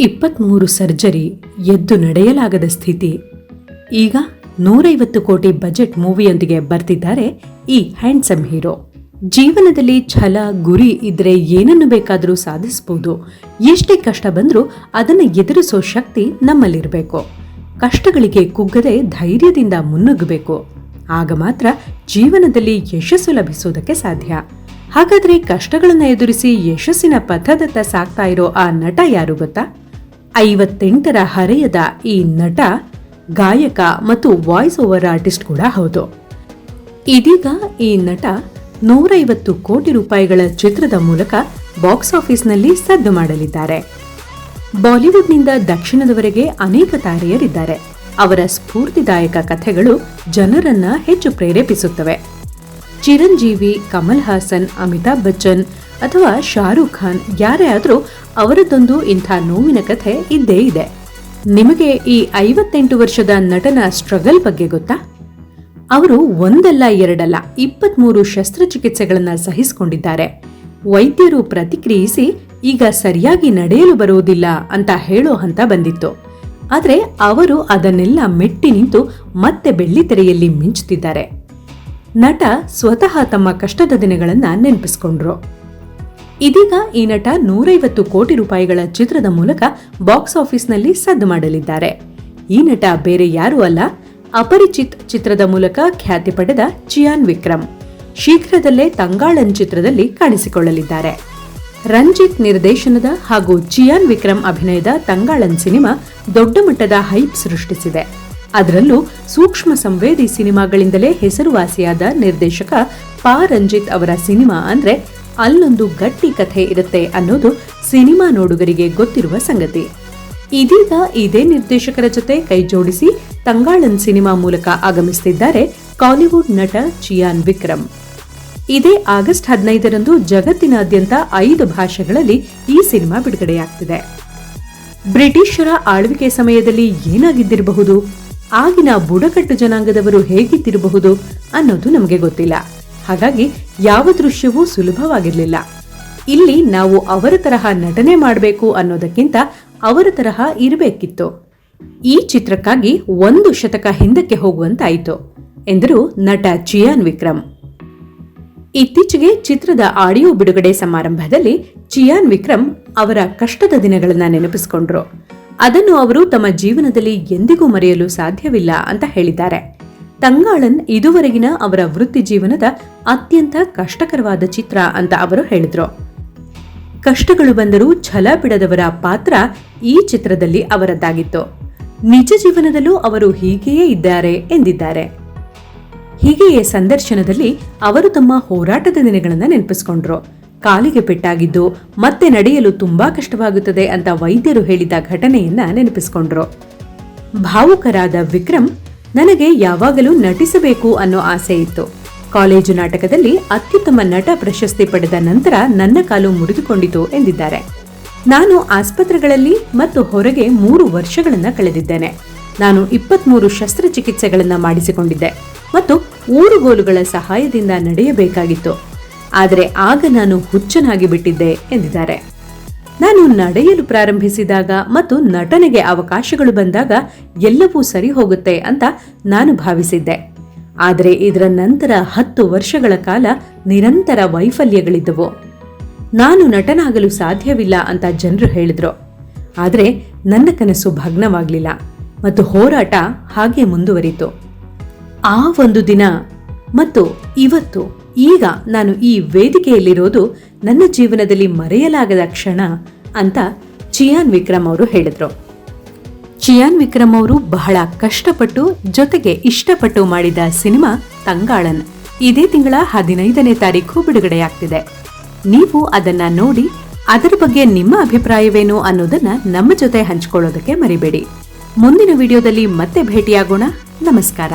ಇಪ್ಪತ್ಮೂರು ಸರ್ಜರಿ ಎದ್ದು ನಡೆಯಲಾಗದ ಸ್ಥಿತಿ. ಈಗ ನೂರೈವತ್ತು ಕೋಟಿ ಬಜೆಟ್ ಮೂವಿಯೊಂದಿಗೆ ಬರ್ತಿದ್ದಾರೆ ಈ ಹ್ಯಾಂಡ್ಸಮ್ ಹೀರೋ. ಜೀವನದಲ್ಲಿ ಛಲ, ಗುರಿ ಇದ್ರೆ ಏನನ್ನು ಬೇಕಾದರೂ ಸಾಧಿಸಬಹುದು ಎಷ್ಟೇ ಕಷ್ಟ ಬಂದರೂ ಅದನ್ನು ಎದುರಿಸೋ ಶಕ್ತಿ ನಮ್ಮಲ್ಲಿರಬೇಕು. ಕಷ್ಟಗಳಿಗೆ ಕುಗ್ಗದೆ ಧೈರ್ಯದಿಂದ ಮುನ್ನುಗ್ಗಬೇಕು. ಆಗ ಮಾತ್ರ ಜೀವನದಲ್ಲಿ ಯಶಸ್ಸು ಲಭಿಸೋದಕ್ಕೆ ಸಾಧ್ಯ. ಹಾಗಾದರೆ ಕಷ್ಟಗಳನ್ನು ಎದುರಿಸಿ ಯಶಸ್ಸಿನ ಪಥದತ್ತ ಸಾಕ್ತಾ ಇರೋ ಆ ನಟ ಯಾರು ಗೊತ್ತಾ? ಐವತ್ತೆಂಟರ ಹರೆಯದ ಈ ನಟ, ಗಾಯಕ ಮತ್ತು ವಾಯ್ಸ್ ಓವರ್ ಆರ್ಟಿಸ್ಟ್ ಕೂಡ ಹೌದು. ಇದೀಗ ಈ ನಟ ನೂರೈವತ್ತು ಕೋಟಿ ರೂಪಾಯಿಗಳ ಚಿತ್ರದ ಮೂಲಕ ಬಾಕ್ಸ್ ಆಫೀಸ್ನಲ್ಲಿ ಸದ್ದು ಮಾಡಲಿದ್ದಾರೆ. ಬಾಲಿವುಡ್ನಿಂದ ದಕ್ಷಿಣದವರೆಗೆ ಅನೇಕ ತಾರೆಯರಿದ್ದಾರೆ. ಅವರ ಸ್ಫೂರ್ತಿದಾಯಕ ಕಥೆಗಳು ಜನರನ್ನ ಹೆಚ್ಚು ಪ್ರೇರೇಪಿಸುತ್ತವೆ. ಚಿರಂಜೀವಿ, ಕಮಲ್ ಹಾಸನ್, ಅಮಿತಾಬ್ ಬಚ್ಚನ್ ಅಥವಾ ಶಾರುಖ್ ಖಾನ್ ಯಾರೇ ಆದರೂ ಅವರದ್ದೊಂದು ಇಂಥ ನೋವಿನ ಕಥೆ ಇದ್ದೇ ಇದೆ. ನಿಮಗೆ ಈ ಐವತ್ತೆಂಟು ವರ್ಷದ ನಟನ ಸ್ಟ್ರಗಲ್ ಬಗ್ಗೆ ಗೊತ್ತಾ? ಅವರು ಒಂದಲ್ಲ ಎರಡಲ್ಲ ಇಪ್ಪತ್ಮೂರು ಶಸ್ತ್ರಚಿಕಿತ್ಸೆಗಳನ್ನು ಸಹಿಸಿಕೊಂಡಿದ್ದಾರೆ. ವೈದ್ಯರು ಪ್ರತಿಕ್ರಿಯಿಸಿ ಈಗ ಸರಿಯಾಗಿ ನಡೆಯಲು ಬರುವುದಿಲ್ಲ ಅಂತ ಹೇಳೋ ಹಂತ ಬಂದಿತ್ತು. ಆದರೆ ಅವರು ಅದನ್ನೆಲ್ಲ ಮೆಟ್ಟಿ ನಿಂತು ಮತ್ತೆ ಬೆಳ್ಳಿತೆರೆಯಲ್ಲಿ ಮಿಂಚುತ್ತಿದ್ದಾರೆ. ನಟ ಸ್ವತಃ ತಮ್ಮ ಕಷ್ಟದ ದಿನಗಳನ್ನು ನೆನಪಿಸಿಕೊಂಡ್ರು. ಇದೀಗ ಈ ನಟ ನೂರೈವತ್ತು ಕೋಟಿ ರೂಪಾಯಿಗಳ ಚಿತ್ರದ ಮೂಲಕ ಬಾಕ್ಸ್ ಆಫೀಸ್ನಲ್ಲಿ ಸದ್ದು ಮಾಡಲಿದ್ದಾರೆ. ಈ ನಟ ಬೇರೆ ಯಾರೂ ಅಲ್ಲ, ಅಪರಿಚಿತ್ ಚಿತ್ರದ ಮೂಲಕ ಖ್ಯಾತಿ ಪಡೆದ ಚಿಯಾನ್ ವಿಕ್ರಮ್. ಶೀಘ್ರದಲ್ಲೇ ತಂಗಾಳನ್ ಚಿತ್ರದಲ್ಲಿ ಕಾಣಿಸಿಕೊಳ್ಳಲಿದ್ದಾರೆ. ರಂಜಿತ್ ನಿರ್ದೇಶನದ ಹಾಗೂ ಚಿಯಾನ್ ವಿಕ್ರಮ್ ಅಭಿನಯದ ತಂಗಾಳನ್ ಸಿನಿಮಾ ದೊಡ್ಡ ಮಟ್ಟದ ಹೈಪ್ ಸೃಷ್ಟಿಸಿದೆ. ಅದರಲ್ಲೂ ಸೂಕ್ಷ್ಮ ಸಂವೇದಿ ಸಿನಿಮಾಗಳಿಂದಲೇ ಹೆಸರುವಾಸಿಯಾದ ನಿರ್ದೇಶಕ ಪಾ ರಂಜಿತ್ ಅವರ ಸಿನಿಮಾ ಅಂದ್ರೆ ಅಲ್ಲೊಂದು ಗಟ್ಟಿ ಕಥೆ ಇರುತ್ತೆ ಅನ್ನೋದು ಸಿನಿಮಾ ನೋಡುಗರಿಗೆ ಗೊತ್ತಿರುವ ಸಂಗತಿ. ಇದೀಗ ಇದೇ ನಿರ್ದೇಶಕರ ಜೊತೆ ಕೈಜೋಡಿಸಿ ತಂಗಾಳನ್ ಸಿನಿಮಾ ಮೂಲಕ ಆಗಮಿಸುತ್ತಿದ್ದಾರೆ ಕಾಲಿವುಡ್ ನಟ ಚಿಯಾನ್ ವಿಕ್ರಮ್. ಇದೇ ಆಗಸ್ಟ್ ಹದಿನೈದರಂದು ಜಗತ್ತಿನಾದ್ಯಂತ ಐದು ಭಾಷೆಗಳಲ್ಲಿ ಈ ಸಿನಿಮಾ ಬಿಡುಗಡೆಯಾಗ್ತಿದೆ. ಬ್ರಿಟಿಷರ ಆಳ್ವಿಕೆ ಸಮಯದಲ್ಲಿ ಏನಾಗಿದ್ದಿರಬಹುದು? ಆಗಿನ ಬುಡಕಟ್ಟು ಜನಾಂಗದವರು ಹೇಗಿದ್ದಿರಬಹುದು ಅನ್ನೋದು ನಮಗೆ ಗೊತ್ತಿಲ್ಲ. ಹಾಗಾಗಿ ಯಾವ ದೃಶ್ಯವೂ ಸುಲಭವಾಗಿರಲಿಲ್ಲ. ಇಲ್ಲಿ ನಾವು ಅವರ ತರಹ ನಟನೆ ಮಾಡಬೇಕು ಅನ್ನೋದಕ್ಕಿಂತ ಅವರ ತರಹ ಇರಬೇಕಿತ್ತು. ಈ ಚಿತ್ರಕ್ಕಾಗಿ ಒಂದು ಶತಕ ಹಿಂದಕ್ಕೆ ಹೋಗುವಂತಾಯಿತು, ಎಂದರು ನಟ ಚಿಯಾನ್ ವಿಕ್ರಮ್ ಇತ್ತೀಚೆಗೆ ಚಿತ್ರದ ಆಡಿಯೋ ಬಿಡುಗಡೆ ಸಮಾರಂಭದಲ್ಲಿ ಚಿಯಾನ್ ವಿಕ್ರಮ್ ಅವರ ಕಷ್ಟದ ದಿನಗಳನ್ನು ನೆನಪಿಸಿಕೊಂಡ್ರು. ಅದನ್ನು ಅವರು ತಮ್ಮ ಜೀವನದಲ್ಲಿ ಎಂದಿಗೂ ಮರೆಯಲು ಸಾಧ್ಯವಿಲ್ಲ ಅಂತ ಹೇಳಿದ್ದಾರೆ. ತಂಗಾಳನ್ ಇದುವರೆಗಿನ ಅವರ ವೃತ್ತಿ ಜೀವನದ ಅತ್ಯಂತ ಕಷ್ಟಕರವಾದ ಚಿತ್ರ ಅಂತ ಅವರು ಹೇಳಿದ್ರು. ಕಷ್ಟಗಳು ಬಂದರೂ ಛಲ ಬಿಡದವರ ಪಾತ್ರ ಈ ಚಿತ್ರದಲ್ಲಿ ಅವರದ್ದಾಗಿತ್ತು. ನಿಜ ಜೀವನದಲ್ಲೂ ಅವರು ಹೀಗೆಯೇ ಇದ್ದಾರೆ ಎಂದಿದ್ದಾರೆ. ಹೀಗೆಯೇ ಸಂದರ್ಶನದಲ್ಲಿ ಅವರು ತಮ್ಮ ಹೋರಾಟದ ದಿನಗಳನ್ನು ನೆನಪಿಸಿಕೊಂಡ್ರು. ಕಾಲಿಗೆ ಪೆಟ್ಟಾಗಿದ್ದು, ಮತ್ತೆ ನಡೆಯಲು ತುಂಬಾ ಕಷ್ಟವಾಗುತ್ತದೆ ಅಂತ ವೈದ್ಯರು ಹೇಳಿದ ಘಟನೆಯನ್ನ ನೆನಪಿಸಿಕೊಂಡ್ರು. ಭಾವುಕರಾದ ವಿಕ್ರಮ್ ನನಗೆ ಯಾವಾಗಲೂ ನಟಿಸಬೇಕು ಅನ್ನೋ ಆಸೆ ಇತ್ತು. ಕಾಲೇಜು ನಾಟಕದಲ್ಲಿ ಅತ್ಯುತ್ತಮ ನಟ ಪ್ರಶಸ್ತಿ ಪಡೆದ ನಂತರ ನನ್ನ ಕಾಲು ಮುರಿದುಕೊಂಡಿತು ಎಂದಿದ್ದಾರೆ. ನಾನು ಆಸ್ಪತ್ರೆಗಳಲ್ಲಿ ಮತ್ತು ಹೊರಗೆ ಮೂರು ವರ್ಷಗಳನ್ನು ಕಳೆದಿದ್ದೇನೆ. ನಾನು ಇಪ್ಪತ್ಮೂರು ಶಸ್ತ್ರಚಿಕಿತ್ಸೆಗಳನ್ನು ಮಾಡಿಸಿಕೊಂಡಿದ್ದೆ ಮತ್ತು ಊರುಗೋಲುಗಳ ಸಹಾಯದಿಂದ ನಡೆಯಬೇಕಾಗಿತ್ತು. ಆದರೆ ಆಗ ನಾನು ಹುಚ್ಚನಾಗಿ ಬಿಟ್ಟಿದ್ದೆ ಎಂದಿದ್ದಾರೆ. ನಾನು ನಡೆಯಲು ಪ್ರಾರಂಭಿಸಿದಾಗ ಮತ್ತು ನಟನೆಗೆ ಅವಕಾಶಗಳು ಬಂದಾಗ ಎಲ್ಲವೂ ಸರಿ ಹೋಗುತ್ತೆ ಅಂತ ನಾನು ಭಾವಿಸಿದ್ದೆ. ಆದರೆ ಇದರ ನಂತರ ಹತ್ತು ವರ್ಷಗಳ ಕಾಲ ನಿರಂತರ ವೈಫಲ್ಯಗಳಿದ್ದವು. ನಾನು ನಟನಾಗಲು ಸಾಧ್ಯವಿಲ್ಲ ಅಂತ ಜನರು ಹೇಳಿದ್ರು. ಆದರೆ ನನ್ನ ಕನಸು ಭಗ್ನವಾಗಲಿಲ್ಲ ಮತ್ತು ಹೋರಾಟ ಹಾಗೆ ಮುಂದುವರಿತು. ಆ ಒಂದು ದಿನ ಮತ್ತು ಇವತ್ತು ಈಗ ನಾನು ಈ ವೇದಿಕೆಯಲ್ಲಿರೋದು ನನ್ನ ಜೀವನದಲ್ಲಿ ಮರೆಯಲಾಗದ ಕ್ಷಣ ಅಂತ ಚಿಯಾನ್ ವಿಕ್ರಮ್ ಅವರು ಹೇಳಿದ್ರು. ಚಿಯಾನ್ ವಿಕ್ರಮ್ ಅವರು ಬಹಳ ಕಷ್ಟಪಟ್ಟು ಜೊತೆಗೆ ಇಷ್ಟಪಟ್ಟು ಮಾಡಿದ ಸಿನಿಮಾ ತಂಗಾಳನ್. ಇದೇ ತಿಂಗಳ ಹದಿನೈದನೇ ತಾರೀಕು ಬಿಡುಗಡೆಯಾಗ್ತಿದೆ. ನೀವು ಅದನ್ನ ನೋಡಿ ಅದರ ಬಗ್ಗೆ ನಿಮ್ಮ ಅಭಿಪ್ರಾಯವೇನು ಅನ್ನೋದನ್ನ ನಮ್ಮ ಜೊತೆ ಹಂಚಿಕೊಳ್ಳೋದಕ್ಕೆ ಮರಿಬೇಡಿ. ಮುಂದಿನ ವಿಡಿಯೋದಲ್ಲಿ ಮತ್ತೆ ಭೇಟಿಯಾಗೋಣ. ನಮಸ್ಕಾರ.